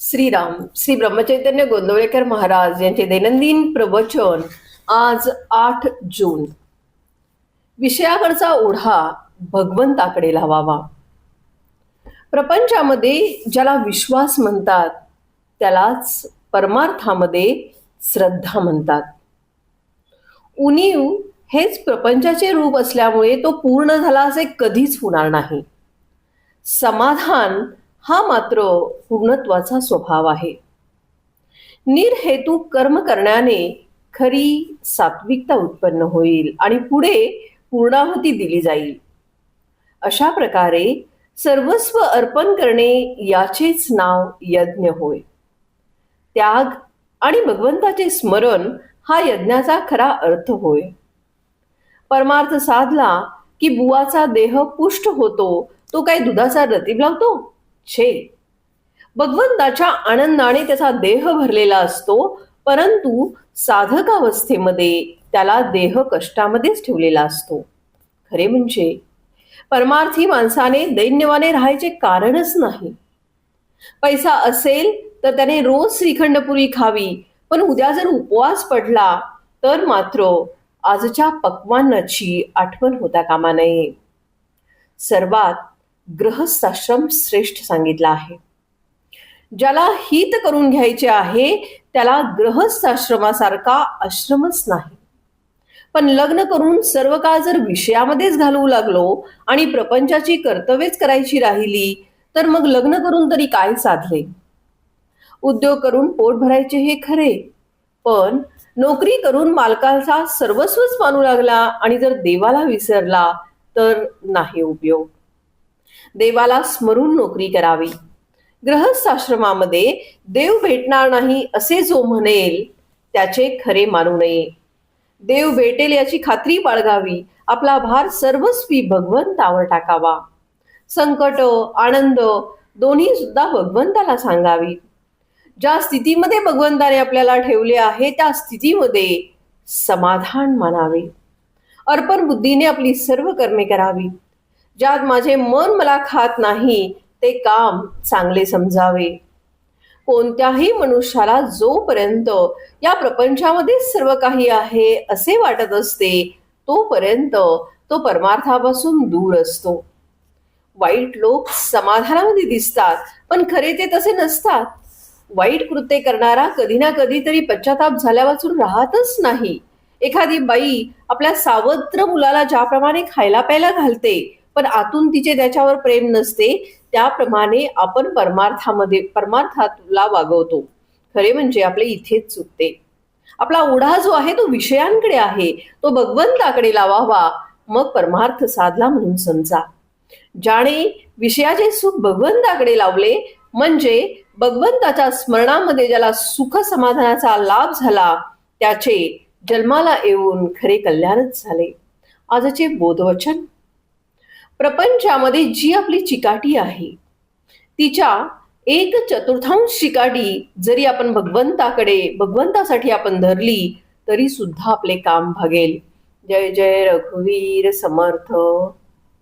श्रीराम श्री ब्रह्मचैतन्य गोंदवलेकर महाराज यांचे दैनंदिन प्रवचन आज आठ जून. विषयावरचा ओढा भगवंताकडे लावावा. प्रपंचामध्ये ज्याला विश्वास म्हणतात त्यालाच परमार्थामध्ये श्रद्धा म्हणतात. उणीव हेच प्रपंचाचे रूप असल्यामुळे तो पूर्ण झाला असे कधीच होणार नाही. समाधान हा मात्र पूर्णत्वाचा स्वभाव आहे. निर्हेतू कर्म करण्याने खरी सात्विकता उत्पन्न होईल आणि पुढे पूर्णाहुती दिली जाईल. अशा प्रकारे सर्वस्व अर्पण करणे याचेच नाव यज्ञ होय. त्याग आणि भगवंताचे स्मरण हा यज्ञाचा खरा अर्थ होय. परमार्थ साधला की बुवाचा देह पुष्ट होतो तो काय दुधाचा रतीब लावतो? छे भगवंताच्या आनंदाने त्याचा देह भरलेला असतो परंतु साधकावस्थेमध्ये त्याला देह कष्टामध्येच ठेवलेला असतो. खरे म्हणजे परमार्थी माणसाने दैन्यवाने राहायचे कारणच नाही. पैसा असेल तर त्याने रोज श्रीखंडपुरी खावी पण उद्या जर उपवास पडला तर मात्र आजच्या पक्वांनाची आठवण होता कामा नये. सर्वात गृहस्थाश्रम श्रेष्ठ सांगितला आहे. ज्याला हित करून घ्यायचे आहे त्याला गृहस्थाश्रमासारखा आश्रमच नाही. पण लग्न करून सर्व काळ जर विषयामध्येच घालवू लागलो आणि प्रपंचाची कर्तव्यच करायची राहिली तर मग लग्न करून तरी काय साधले? उद्योग करून पोट भरायचे हे खरे पण नोकरी करून मालकाचा सर्वस्वच मानू लागला आणि जर देवाला विसरला तर नाही उपयोग. देवाला स्मरून नोकरी करावी. गृहस्थाश्रमामध्ये देव भेटणार नाही असे जो म्हणेल त्याचे खरे मानू नये. देव भेटेल याची खात्री बाळगावी. आपला भार सर्वस्वी भगवंतावर टाकावा. संकट आनंद दोन्ही सुद्धा भगवंताला सांगावी. ज्या स्थितीमध्ये भगवंताने आपल्याला ठेवले आहे त्या स्थितीमध्ये समाधान मानावे. अर्पण बुद्धीने आपली सर्व कर्मे करावी. ज्यात माझे मन मला खात नाही ते काम चांगले समजावे. कोणत्याही मनुष्याला जोपर्यंत या प्रपंचामध्ये सर्व काही आहे असे वाटत असते तोपर्यंत तो परमार्थापासून दूर असतो. वाईट लोक समाधानामध्ये दिसतात पण खरे ते तसे नसतात. वाईट कृत्य करणारा कधी ना कधी तरी पश्चाताप झाल्यापासून राहतच नाही. एखादी बाई आपल्या सावत्र मुलाला ज्याप्रमाणे खायला प्यायला घालते पण आतून तिचे त्याच्यावर प्रेम नसते त्याप्रमाणे आपण परमार्थामध्ये परमार्थाला वागवतो. खरे म्हणजे आपले इथेच चुकते. आपला ओढा जो आहे तो विषयांकडे आहे. तो भगवंताकडे लावावा. मग परमार्थ साधला म्हणून समजा. ज्याने विषयाचे सुख भगवंताकडे लावले म्हणजे भगवंताच्या स्मरणामध्ये ज्याला सुख समाधानाचा लाभ झाला त्याचे जन्माला येऊन खरे कल्याणच झाले. आजचे बोधवचन प्रपंचामध्ये जी आपली चिकाटी आहे तिच्या एक चतुर्थांश चिकाटी जरी आपण भगवंताकडे भगवंतासाठी आपण धरली तरी सुद्धा आपले काम भागेल. जय जय रघुवीर समर्थ.